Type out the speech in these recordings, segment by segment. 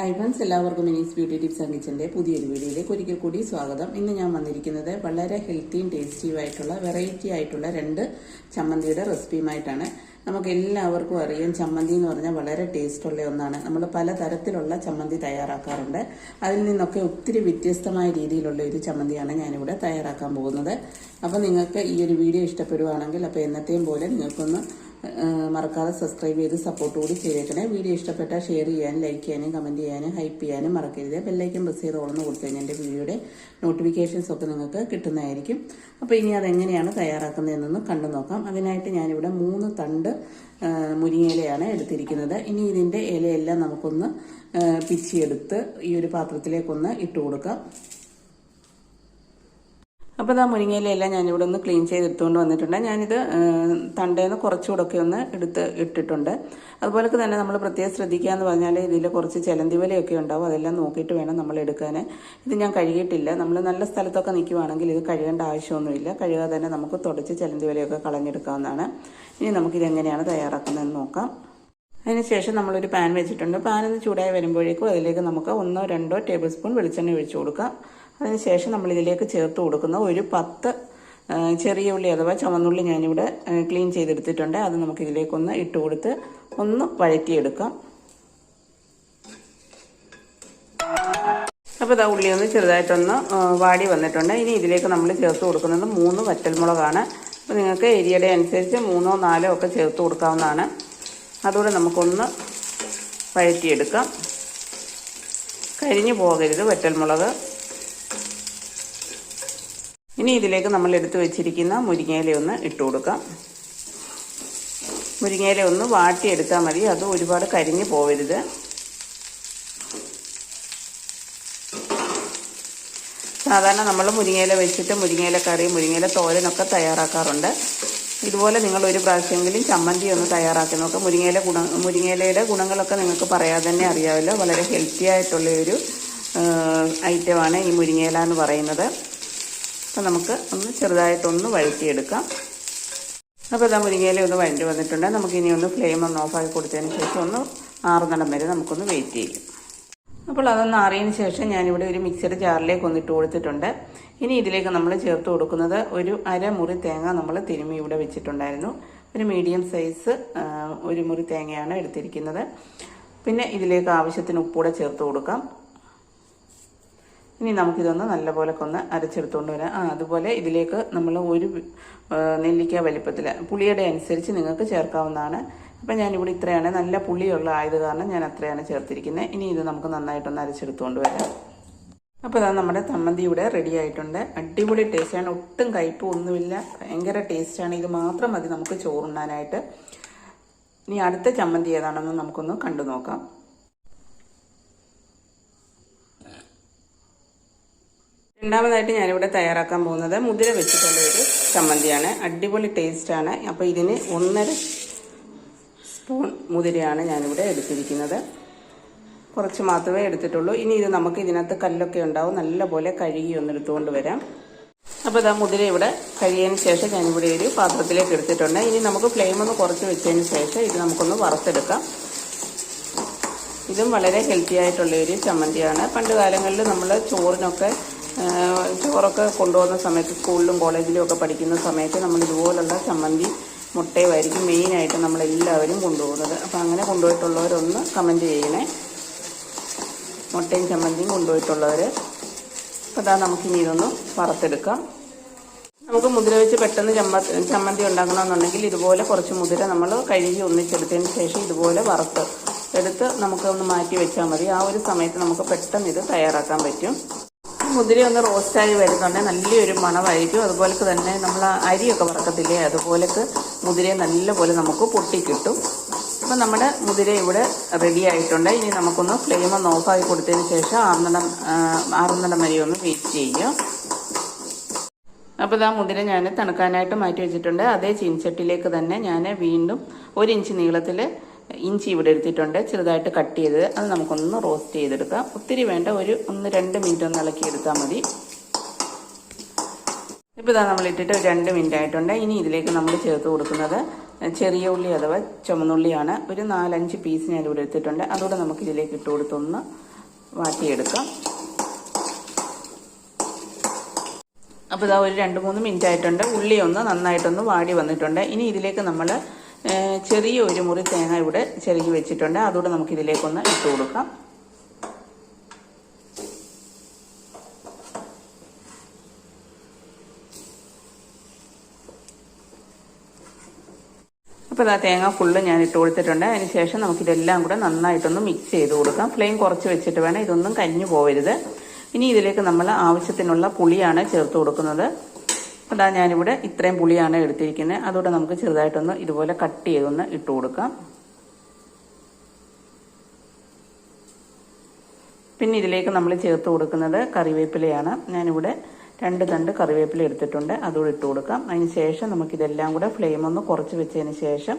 Hi friends എല്ലാവർക്കും Minis beauty tips and കിച്ചന്റെ പുതിയൊരു വീഡിയോയിലേക്ക് ഒരിക്കൽ കൂടി സ്വാഗതം. ഇന്ന് ഞാൻ വന്നിരിക്കുന്നത് വളരെ ഹെൽത്തിയും ടേസ്റ്റിയും ആയിട്ടുള്ള വെറൈറ്റി ആയിട്ടുള്ള രണ്ട് ചമ്മന്തിയുടെ റെസിപ്പിയുമായിട്ടാണ് നമുക്ക് എല്ലാവർക്കും അറിയാം ചമ്മന്തി എന്ന് പറഞ്ഞാൽ വളരെ ടേസ്റ്റുള്ള ഒന്നാണ്. നമ്മൾ പല തരത്തിലുള്ള ചമ്മന്തി തയ്യാറാക്കാറുണ്ട്. അതിൽ നിന്നൊക്കെ ഒത്തിരി വ്യത്യസ്തമായ രീതിയിലുള്ള ഒരു ചമ്മന്തിയാണ് ഞാനിവിടെ തയ്യാറാക്കാൻ പോകുന്നത്. അപ്പോൾ നിങ്ങൾക്ക് ഈ ഒരു വീഡിയോ ഇഷ്ടപ്പെടുവാണെങ്കിൽ അപ്പോൾ എന്നത്തെയും പോലെ നിങ്ങൾക്കൊന്ന് മറക്കാതെ സബ്സ്ക്രൈബ് ചെയ്ത് സപ്പോർട്ട് കൂടി ചെയ്തേക്കണേ. വീഡിയോ ഇഷ്ടപ്പെട്ടാൽ ഷെയർ ചെയ്യാനും ലൈക്ക് ചെയ്യാനും കമന്റ് ചെയ്യാനും ഹൈപ്പ് ചെയ്യാനും മറക്കരുത്. ബെല്ലൈക്കൻ പ്രസ് ചെയ്ത് ഓർമ്മ കൊടുത്തു കഴിഞ്ഞാൽ എന്റെ വീഡിയോയുടെ നോട്ടിഫിക്കേഷൻസ് ഒക്കെ നിങ്ങൾക്ക് കിട്ടുന്നതായിരിക്കും. അപ്പോൾ ഇനി അതെങ്ങനെയാണ് തയ്യാറാക്കുന്നതെന്നൊന്ന് കണ്ടു നോക്കാം. അതിനായിട്ട് ഞാനിവിടെ മൂന്ന് തണ്ട് മുരിങ്ങയിലയാണ് എടുത്തിരിക്കുന്നത്. ഇനി ഇതിന്റെ ഇലയെല്ലാം നമുക്കൊന്ന് പിച്ചിയെടുത്ത് ഈ ഒരു പാത്രത്തിലേക്കൊന്ന് ഇട്ട് കൊടുക്കാം. അപ്പോൾ ഇതാ മുരിങ്ങയിലെല്ലാം ഞാനിവിടെ ഒന്ന് ക്ലീൻ ചെയ്തെടുത്തുകൊണ്ട് വന്നിട്ടുണ്ട്. ഞാനിത് തണ്ടേന്ന് കുറച്ചുകൂടെ ഒന്ന് എടുത്ത് ഇട്ടിട്ടുണ്ട്. അതുപോലെ തന്നെ നമ്മൾ പ്രത്യേകം ശ്രദ്ധിക്കുക എന്ന് പറഞ്ഞാൽ ഇതിൽ കുറച്ച് ചിലന്തി വിലയൊക്കെ ഉണ്ടാവും. അതെല്ലാം നോക്കിയിട്ട് വേണം നമ്മൾ എടുക്കാൻ ഇത് ഞാൻ കഴുകിയിട്ടില്ല. നമ്മൾ നല്ല സ്ഥലത്തൊക്കെ നിൽക്കുവാണെങ്കിൽ ഇത് കഴുകേണ്ട ആവശ്യമൊന്നുമില്ല. കഴുകാതെ തന്നെ നമുക്ക് തുടച്ച് ചിലന്തി വിലയൊക്കെ കളഞ്ഞെടുക്കാവുന്നതാണ്. ഇനി നമുക്കിത് എങ്ങനെയാണ് തയ്യാറാക്കുന്നതെന്ന് നോക്കാം. അതിനുശേഷം നമ്മളൊരു പാൻ വെച്ചിട്ടുണ്ട്. പാൻ ഒന്ന് ചൂടായി വരുമ്പോഴേക്കും അതിലേക്ക് നമുക്ക് ഒന്നോ രണ്ടോ ടേബിൾ സ്പൂൺ വെളിച്ചെണ്ണ ഒഴിച്ചു കൊടുക്കാം. അതിനുശേഷം നമ്മൾ ഇതിലേക്ക് ചേർത്ത് കൊടുക്കുന്ന ഒരു പത്ത് ചെറിയ ഉള്ളി അഥവാ ചുവന്നുള്ളി ഞാനിവിടെ ക്ലീൻ ചെയ്തെടുത്തിട്ടുണ്ട്. അത് നമുക്ക് ഇതിലേക്കൊന്ന് ഇട്ട് കൊടുത്ത് ഒന്ന് വഴറ്റിയെടുക്കാം. അപ്പോൾ ഇതാ ഉള്ളി ഒന്ന് ചെറുതായിട്ടൊന്ന് വാടി വന്നിട്ടുണ്ട്. ഇനി ഇതിലേക്ക് നമ്മൾ ചേർത്ത് കൊടുക്കുന്നത് മൂന്ന് വറ്റൽമുളകാണ്. അപ്പോൾ നിങ്ങൾക്ക് ഏരിയയുടെ അനുസരിച്ച് മൂന്നോ നാലോ ഒക്കെ ചേർത്ത് കൊടുക്കാവുന്നതാണ്. അതുകൂടെ നമുക്കൊന്ന് വഴറ്റിയെടുക്കാം. കരിഞ്ഞു പോകരുത് വറ്റൽമുളക്. ഇനി ഇതിലേക്ക് നമ്മൾ എടുത്തു വെച്ചിരിക്കുന്ന മുരിങ്ങയില ഒന്ന് ഇട്ട് കൊടുക്കാം. മുരിങ്ങയില ഒന്ന് വാട്ടിയെടുത്താൽ മതി. അത് ഒരുപാട് കരിഞ്ഞു പോവരുത്. സാധാരണ നമ്മൾ മുരിങ്ങയില വെച്ചിട്ട് മുരിങ്ങയില കറി മുരിങ്ങയില തോരനൊക്കെ തയ്യാറാക്കാറുണ്ട്. ഇതുപോലെ നിങ്ങൾ ഒരു പ്രാവശ്യമെങ്കിലും ചമ്മന്തി ഒന്ന് തയ്യാറാക്കി നോക്കുക മുരിങ്ങയില ഗുണ മുരിങ്ങയിലയുടെ ഗുണങ്ങളൊക്കെ നിങ്ങൾക്ക് പറയാതെ തന്നെ അറിയാമല്ലോ. വളരെ ഹെൽത്തി ആയിട്ടുള്ള ഒരു ഐറ്റമാണ് ഈ മുരിങ്ങയില എന്ന് പറയുന്നത്. അപ്പം നമുക്ക് ഒന്ന് ചെറുതായിട്ടൊന്ന് വഴറ്റിയെടുക്കാം. അപ്പോൾ ഇതാ മുരിങ്ങയില ഒന്ന് വഴറ്റി വന്നിട്ടുണ്ട്. നമുക്കിനി ഒന്ന് ഫ്ലെയിം ഒന്ന് ഓഫ് ആക്കി കൊടുത്തതിന് ശേഷം ഒന്ന് ആറുന്നിടം വരെ നമുക്കൊന്ന് വെയിറ്റ് ചെയ്യും. അപ്പോൾ അതൊന്ന് ആറിയതിന് ശേഷം ഞാനിവിടെ ഒരു മിക്സഡ് ജാറിലേക്ക് ഒന്ന് ഇട്ട് കൊടുത്തിട്ടുണ്ട്. ഇനി ഇതിലേക്ക് നമ്മൾ ചേർത്ത് കൊടുക്കുന്നത് ഒരു അരമുറി തേങ്ങ നമ്മൾ തിരുമ്മി ഇവിടെ വെച്ചിട്ടുണ്ടായിരുന്നു. ഒരു മീഡിയം സൈസ് ഒരു മുറി തേങ്ങയാണ് എടുത്തിരിക്കുന്നത്. പിന്നെ ഇതിലേക്ക് ആവശ്യത്തിന് ഉപ്പൂടെ ചേർത്ത് കൊടുക്കാം. ഇനി നമുക്കിതൊന്ന് നല്ലപോലെ ഒന്ന് അരച്ചെടുത്തുകൊണ്ട് വരാം. ആ അതുപോലെ ഇതിലേക്ക് നമ്മൾ ഒരു നെല്ലിക്ക വലിപ്പത്തിൽ പുളിയുടെ അനുസരിച്ച് നിങ്ങൾക്ക് ചേർക്കാവുന്നതാണ്. അപ്പം ഞാനിവിടെ ഇത്രയാണ്. നല്ല പുളിയുള്ള ആയത് കാരണം ഞാൻ അത്രയാണ് ചേർത്തിരിക്കുന്നത്. ഇനി ഇത് നമുക്ക് നന്നായിട്ടൊന്ന് അരച്ചെടുത്തുകൊണ്ട് വരാം. അപ്പോൾ ഇതാ നമ്മുടെ തമ്മന്തി ഇവിടെ റെഡി ആയിട്ടുണ്ട്. അടിപൊളി ടേസ്റ്റാണ് ഒട്ടും കയ്പ് ഒന്നുമില്ല. ഭയങ്കര ടേസ്റ്റാണ് ഇത് മാത്രം മതി നമുക്ക് ചോറുണ്ണാനായിട്ട്. ഇനി അടുത്ത ചമ്മന്തി ഏതാണെന്ന് നമുക്കൊന്ന് കണ്ടു നോക്കാം. രണ്ടാമതായിട്ട് ഞാനിവിടെ തയ്യാറാക്കാൻ പോകുന്നത് മുതിര വെച്ചിട്ടുള്ള ഒരു ചമ്മന്തിയാണ്. അടിപൊളി ടേസ്റ്റാണ് അപ്പോൾ ഇതിന് ഒന്നര സ്പൂൺ മുതിരയാണ് ഞാനിവിടെ എടുത്തിരിക്കുന്നത്. കുറച്ച് മാത്രമേ എടുത്തിട്ടുള്ളൂ. ഇനി ഇത് നമുക്ക് ഇതിനകത്ത് കല്ലൊക്കെ ഉണ്ടാവും. നല്ലപോലെ കഴുകി ഒന്ന് എടുത്തുകൊണ്ട് വരാം. അപ്പോൾ ഇതാ മുതിര ഇവിടെ കഴിയതിന് ശേഷം ഞാനിവിടെ ഒരു പാത്രത്തിലേക്ക് എടുത്തിട്ടുണ്ട്. ഇനി നമുക്ക് ഫ്ലെയിം ഒന്ന് കുറച്ച് വെച്ചതിന് ശേഷം ഇത് നമുക്കൊന്ന് വറുത്തെടുക്കാം. ഇതും വളരെ ഹെൽത്തി ആയിട്ടുള്ള ഒരു ചമ്മന്തിയാണ്. പണ്ട് കാലങ്ങളിൽ നമ്മൾ ചോറിനൊക്കെ ചോറൊക്കെ കൊണ്ടുപോകുന്ന സമയത്ത് സ്കൂളിലും കോളേജിലും ഒക്കെ പഠിക്കുന്ന സമയത്ത് നമ്മൾ ഇതുപോലുള്ള ചമ്മന്തി മുട്ടയുമായിരിക്കും മെയിനായിട്ട് നമ്മളെല്ലാവരും കൊണ്ടുപോകുന്നത്. അപ്പോൾ അങ്ങനെ കൊണ്ടുപോയിട്ടുള്ളവരൊന്ന് കമന്റ് ചെയ്യണേ. മുട്ടയും ചമ്മന്തിയും കൊണ്ടുപോയിട്ടുള്ളവർ അപ്പോൾ അതാ നമുക്കിനി ഇതൊന്ന് വറുത്തെടുക്കാം. നമുക്ക് മുതിര വെച്ച് പെട്ടെന്ന് ചമ്മ ചമ്മന്തി ഉണ്ടാക്കണമെന്നുണ്ടെങ്കിൽ ഇതുപോലെ കുറച്ച് മുതിര നമ്മൾ കഴുകി ഒന്നിച്ചെടുത്തതിന് ശേഷം ഇതുപോലെ വറുത്ത് എടുത്ത് നമുക്കൊന്ന് മാറ്റി വെച്ചാൽ മതി. ആ ഒരു സമയത്ത് നമുക്ക് പെട്ടെന്ന് ഇത് തയ്യാറാക്കാൻ പറ്റും. മുതിര ഒന്ന് റോസ്റ്റായി വരുന്നുണ്ടെങ്കിൽ നല്ലൊരു മണമായിരിക്കും. അതുപോലെ തന്നെ നമ്മൾ അരിയൊക്കെ വറക്കത്തില്ലേ? അതുപോലൊക്കെ മുതിരയെ നല്ലപോലെ നമുക്ക് പൊട്ടി പൊട്ടിക്കിട്ടും അപ്പം നമ്മുടെ മുതിര ഇവിടെ റെഡി ആയിട്ടുണ്ട്. ഇനി നമുക്കൊന്ന് ഫ്ലെയിം ഒന്ന് ഓഫാക്കി കൊടുത്തതിന് ശേഷം ആറുന്നിടം ആറുന്നിടം വരെ ഒന്ന് വെയിറ്റ് ചെയ്യാം അപ്പോൾ ഇതാ മുതിര ഞാൻ തണുക്കാനായിട്ട് മാറ്റി വെച്ചിട്ടുണ്ട്. അതേ ചീൻചട്ടിയിലേക്ക് തന്നെ ഞാൻ വീണ്ടും ഒരു ഇഞ്ച് നീളത്തിൽ ഇഞ്ചി ഇവിടെ എടുത്തിട്ടുണ്ട്. ചെറുതായിട്ട് കട്ട് ചെയ്തത്. അത് നമുക്കൊന്ന് റോസ്റ്റ് ചെയ്തെടുക്കാം. ഒത്തിരി വേണ്ട. ഒരു ഒന്ന് രണ്ട് മിനിറ്റ് ഒന്ന് ഇളക്കി എടുത്താൽ മതി. ഇപ്പോൾ ഇതാ നമ്മൾ ഇട്ടിട്ട് രണ്ട് മിനിറ്റ് ആയിട്ടുണ്ട്. ഇനി ഇതിലേക്ക് നമ്മൾ ചേർത്ത് കൊടുക്കുന്നത് ചെറിയ ഉള്ളി അഥവാ ചുമന്നുള്ളിയാണ്. ഒരു നാലഞ്ച് പീസ് ഞാൻ ഇവിടെ എടുത്തിട്ടുണ്ട്. അതുകൂടെ നമുക്ക് ഇതിലേക്ക് ഇട്ട് കൊടുത്തൊന്ന് വാട്ടിയെടുക്കാം അപ്പോൾ ഇതാ ഒരു രണ്ട് മൂന്ന് മിനിറ്റ് ആയിട്ടുണ്ട്. ഉള്ളി ഒന്ന് നന്നായിട്ടൊന്ന് വാടി വന്നിട്ടുണ്ട്. ഇനി ഇതിലേക്ക് നമ്മൾ ചെറിയ ഒരു മുറി തേങ്ങ ഇവിടെ ചെറുകി വെച്ചിട്ടുണ്ട്. അതുകൂടെ നമുക്ക് ഇതിലേക്കൊന്ന് ഇട്ട് കൊടുക്കാം. അപ്പോൾ ഇതാ തേങ്ങ ഫുള്ള് ഞാൻ ഇട്ട് കൊടുത്തിട്ടുണ്ട്. അതിന് ശേഷം നമുക്കിതെല്ലാം കൂടെ നന്നായിട്ടൊന്ന് മിക്സ് ചെയ്ത് കൊടുക്കാം. ഫ്ലെയിം കുറച്ച് വെച്ചിട്ട് വേണം. ഇതൊന്നും കഞ്ഞു പോവരുത്. ഇനി ഇതിലേക്ക് നമ്മൾ ആവശ്യത്തിനുള്ള പുളിയാണ് ചേർത്ത് കൊടുക്കുന്നത്. അതാ ഞാനിവിടെ ഇത്രയും പുളിയാണ് എടുത്തിരിക്കുന്നത് അതുകൊണ്ട് നമുക്ക് ചെറുതായിട്ടൊന്ന് ഇതുപോലെ കട്ട് ചെയ്തൊന്ന് ഇട്ട് കൊടുക്കാം. പിന്നെ ഇതിലേക്ക് നമ്മൾ ചേർത്ത് കൊടുക്കുന്നത് കറിവേപ്പിലയാണ്. ഞാനിവിടെ രണ്ട് തണ്ട് കറിവേപ്പില എടുത്തിട്ടുണ്ട്. അതുകൂടെ ഇട്ട് കൊടുക്കാം. അതിന് ശേഷം നമുക്കിതെല്ലാം കൂടെ ഫ്ലെയിം ഒന്ന് കുറച്ച് വെച്ചതിന് ശേഷം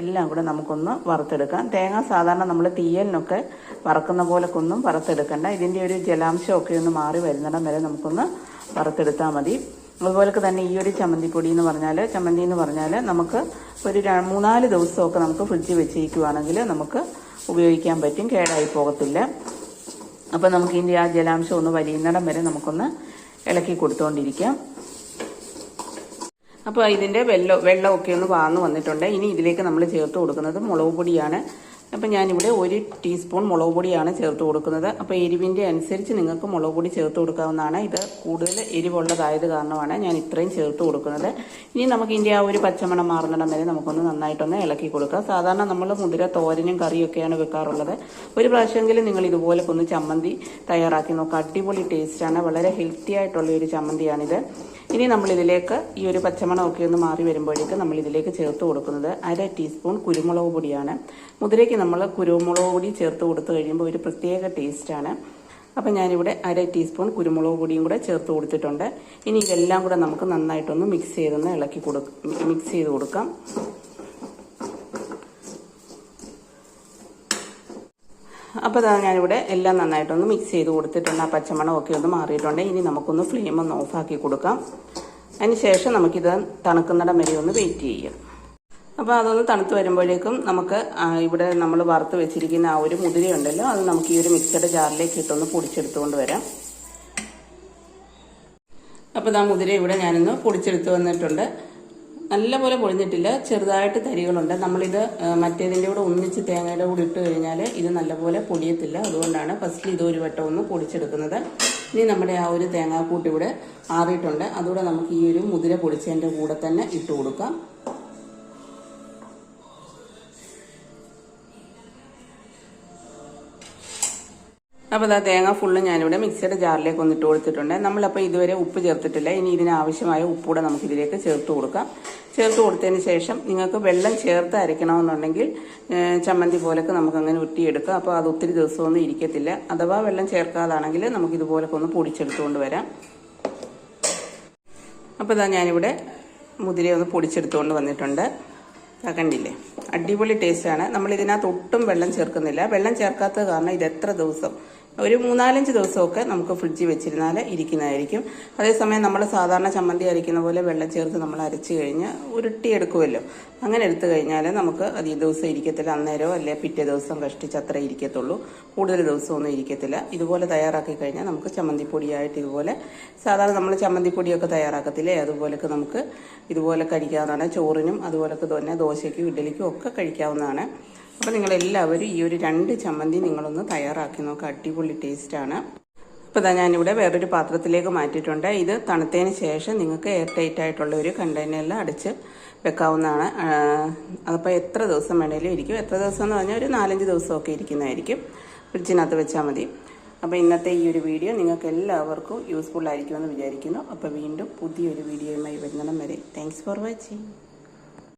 എല്ലാം കൂടെ നമുക്കൊന്ന് വറുത്തെടുക്കാം. തേങ്ങ സാധാരണ നമ്മൾ തീയലിനൊക്കെ വറക്കുന്ന പോലൊക്കെ ഒന്നും വറുത്തെടുക്കണ്ട. ഇതിന്റെ ഒരു ജലാംശമൊക്കെ ഒന്ന് മാറി വരുന്നിടം വരെ നമുക്കൊന്ന് വറുത്തെടുത്താൽ മതി. അതുപോലൊക്കെ തന്നെ ഈ ഒരു ചമ്മന്തിപ്പൊടി എന്ന് പറഞ്ഞാൽ ചമ്മന്തി എന്ന് പറഞ്ഞാൽ നമുക്ക് ഒരു മൂന്നാൽ ദിവസമൊക്കെ നമുക്ക് ഫ്രിഡ്ജിൽ വെച്ചിരിക്കുവാണെങ്കിൽ നമുക്ക് ഉപയോഗിക്കാൻ പറ്റും കേടായി പോകത്തില്ല. അപ്പോൾ നമുക്ക് ഇതിന്റെ ആ ജലാംശം ഒന്ന് വലിയുന്നിടം വരെ നമുക്കൊന്ന് ഇളക്കി കൊടുത്തുകൊണ്ടിരിക്കാം അപ്പോൾ ഇതിന്റെ വെള്ളം വെള്ളമൊക്കെ ഒന്ന് വാർന്നു വന്നിട്ടുണ്ട്. ഇനി ഇതിലേക്ക് നമ്മൾ ചേർത്ത് കൊടുക്കുന്നത് മുളക് പൊടിയാണ് അപ്പം ഞാനിവിടെ ഒരു ടീസ്പൂൺ മുളക് പൊടിയാണ് ചേർത്ത് കൊടുക്കുന്നത്. അപ്പോൾ എരിവിന്റെ അനുസരിച്ച് നിങ്ങൾക്ക് മുളക് പൊടി ചേർത്ത് കൊടുക്കാവുന്നതാണ്. ഇത് കൂടുതൽ എരിവുള്ളതായത് കാരണമാണ് ഞാൻ ഇത്രയും ചേർത്ത് കൊടുക്കുന്നത്. ഇനി നമുക്ക് ഇതിന്റെ ആ ഒരു പച്ചമണം മാറുന്നിടം വരെ നമുക്കൊന്ന് നന്നായിട്ടൊന്ന് ഇളക്കി കൊടുക്കാം. സാധാരണ നമ്മൾ മുതിര തോരനും കറിയൊക്കെയാണ് വെക്കാറുള്ളത്. ഒരു പ്രാവശ്യമെങ്കിലും നിങ്ങൾ ഇതുപോലെ ഒന്ന് ചമ്മന്തി തയ്യാറാക്കി നോക്കുക അടിപൊളി ടേസ്റ്റാണ് വളരെ ഹെൽത്തി ആയിട്ടുള്ള ഒരു ചമ്മന്തിയാണിത്. ഇനി നമ്മളിതിലേക്ക് ഈ ഒരു പച്ചമണമൊക്കെ ഒന്ന് മാറി വരുമ്പോഴേക്ക് നമ്മൾ ഇതിലേക്ക് ചേർത്ത് കൊടുക്കുന്നത് അര ടീസ്പൂൺ കുരുമുളക് പൊടിയാണ്. മുതിരയ്ക്ക് നമ്മൾ കുരുമുളക് പൊടി ചേർത്ത് കൊടുത്തു കഴിയുമ്പോൾ ഒരു പ്രത്യേക ടേസ്റ്റാണ്. അപ്പം ഞാനിവിടെ അര ടീസ്പൂൺ കുരുമുളക് പൊടിയും കൂടെ ചേർത്ത് കൊടുത്തിട്ടുണ്ട്. ഇനി ഇതെല്ലാം കൂടെ നമുക്ക് നന്നായിട്ടൊന്ന് മിക്സ് ചെയ്തൊന്ന് ഇളക്കി കൊടു മിക്സ് ചെയ്ത് കൊടുക്കാം. അപ്പോൾ ഇതാ ഞാനിവിടെ എല്ലാം നന്നായിട്ടൊന്ന് മിക്സ് ചെയ്ത് കൊടുത്തിട്ടുണ്ട്. ആ പച്ചമണമൊക്കെ ഒന്ന് മാറിയിട്ടുണ്ട്. ഇനി നമുക്കൊന്ന് ഫ്ലെയിം ഒന്ന് ഓഫാക്കി കൊടുക്കാം. അതിന് ശേഷം നമുക്കിത് തണുക്കുന്നിടം വരെ ഒന്ന് വെയിറ്റ് ചെയ്യാം. അപ്പോൾ അതൊന്ന് തണുത്ത് വരുമ്പോഴേക്കും നമുക്ക് ഇവിടെ നമ്മൾ വറുത്ത് വെച്ചിരിക്കുന്ന ആ ഒരു മുതിരയുണ്ടല്ലോ അത് നമുക്ക് ഈ ഒരു മിക്സഡ് ജാറിലേക്ക് ഇട്ടൊന്ന് പൊടിച്ചെടുത്തുകൊണ്ട് വരാം. അപ്പോൾ ആ മുതിര ഇവിടെ ഞാനൊന്ന് പൊടിച്ചെടുത്ത് വന്നിട്ടുണ്ട്. നല്ലപോലെ പൊളിഞ്ഞിട്ടില്ല. ചെറുതായിട്ട് തരികളുണ്ട്. നമ്മളിത് മറ്റേതിന്റെ കൂടെ ഒന്നിച്ച് തേങ്ങയുടെ കൂടെ ഇട്ട് കഴിഞ്ഞാൽ ഇത് നല്ലപോലെ പൊടിയത്തില്ല അതുകൊണ്ടാണ് ഫസ്റ്റ് ഇത് ഒരു വട്ടം ഒന്ന് പൊടിച്ചെടുക്കുന്നത്. ഇനി നമ്മുടെ ആ ഒരു തേങ്ങാക്കൂട്ട് ഇവിടെ ആറിയിട്ടുണ്ട്. അതുകൂടെ നമുക്ക് ഈ ഒരു മുതിര പൊടിച്ചതിന്റെ കൂടെ തന്നെ ഇട്ട് കൊടുക്കാം. അപ്പോൾ അതാ തേങ്ങ ഫുള്ള് ഞാനിവിടെ മിക്സിയുടെ ജാറിലേക്ക് ഒന്ന് ഇട്ട് കൊടുത്തിട്ടുണ്ട്. നമ്മളപ്പോൾ ഇതുവരെ ഉപ്പ് ചേർത്തിട്ടില്ല. ഇനി ഇതിനാവശ്യമായ ഉപ്പൂടെ നമുക്ക് ഇതിലേക്ക് ചേർത്ത് കൊടുക്കാം. ചേർത്ത് കൊടുത്തതിന് ശേഷം നിങ്ങൾക്ക് വെള്ളം ചേർത്ത് അരയ്ക്കണമെന്നുണ്ടെങ്കിൽ ചമ്മന്തി പോലൊക്കെ നമുക്കങ്ങനെ ഉറ്റിയെടുക്കാം. അപ്പോൾ അത് ഒത്തിരി ദിവസമൊന്നും ഇരിക്കത്തില്ല. അഥവാ വെള്ളം ചേർക്കാതാണെങ്കിൽ നമുക്ക് ഇതുപോലൊക്കെ ഒന്ന് പൊടിച്ചെടുത്തുകൊണ്ട് വരാം. അപ്പോൾ ഇതാ ഞാനിവിടെ മുതിരയൊന്ന് പൊടിച്ചെടുത്തുകൊണ്ട് വന്നിട്ടുണ്ട്. കണ്ടില്ലേ? അടിപൊളി ടേസ്റ്റാണ് നമ്മൾ ഇതിനകത്ത് ഒട്ടും വെള്ളം ചേർക്കുന്നില്ല. വെള്ളം ചേർക്കാത്തത് കാരണം ഇത് എത്ര ദിവസം ഒരു മൂന്നാലഞ്ച് ദിവസമൊക്കെ നമുക്ക് ഫ്രിഡ്ജിൽ വെച്ചിരുന്നാൽ ഇരിക്കുന്നതായിരിക്കും. അതേസമയം നമ്മൾ സാധാരണ ചമ്മന്തി അരയ്ക്കുന്ന പോലെ വെള്ളം ചേർത്ത് നമ്മൾ അരച്ച് കഴിഞ്ഞ് ഉരുട്ടിയെടുക്കുമല്ലോ അങ്ങനെ എടുത്തു കഴിഞ്ഞാൽ നമുക്ക് അധികം ദിവസം ഇരിക്കത്തില്ല. അന്നേരമോ അല്ലെ പിറ്റേ ദിവസം കഷ്ടിച്ച് അത്ര ഇരിക്കത്തുള്ളൂ. കൂടുതൽ ദിവസമൊന്നും ഇരിക്കത്തില്ല. ഇതുപോലെ തയ്യാറാക്കി കഴിഞ്ഞാൽ നമുക്ക് ചമ്മന്തിപ്പൊടിയായിട്ട് ഇതുപോലെ സാധാരണ നമ്മൾ ചമ്മന്തിപ്പൊടിയൊക്കെ തയ്യാറാക്കത്തില്ലേ? അതുപോലൊക്കെ നമുക്ക് ഇതുപോലെ കഴിക്കാവുന്നതാണ്. ചോറിനും അതുപോലൊക്കെ തന്നെ ദോശയ്ക്കും ഇഡ്ഡലിക്കും ഒക്കെ കഴിക്കാവുന്നതാണ്. അപ്പോൾ നിങ്ങളെല്ലാവരും ഈ ഒരു രണ്ട് ചമ്മന്തി നിങ്ങളൊന്ന് തയ്യാറാക്കി നോക്കുക അടിപൊളി ടേസ്റ്റാണ്. അപ്പോൾ ഇതാ ഞാനിവിടെ വേറൊരു പാത്രത്തിലേക്ക് മാറ്റിയിട്ടുണ്ട്. ഇത് തണുത്തതിന് ശേഷം നിങ്ങൾക്ക് എയർ ടൈറ്റ് ആയിട്ടുള്ള ഒരു കണ്ടെയ്നറിൽ അടിച്ച് വെക്കാവുന്നതാണ്. അതിപ്പോൾ എത്ര ദിവസം വേണേലും ഇരിക്കും. എത്ര ദിവസം എന്ന് പറഞ്ഞാൽ ഒരു നാലഞ്ച് ദിവസമൊക്കെ ഇരിക്കുന്നതായിരിക്കും. ഫ്രിഡ്ജിനകത്ത് വെച്ചാൽ മതി. അപ്പോൾ ഇന്നത്തെ ഈ ഒരു വീഡിയോ നിങ്ങൾക്ക് എല്ലാവർക്കും യൂസ്ഫുൾ ആയിരിക്കുമെന്ന് വിചാരിക്കുന്നു. അപ്പോൾ വീണ്ടും പുതിയൊരു വീഡിയോയുമായി വരുന്നിടം വരെ. Thanks for watching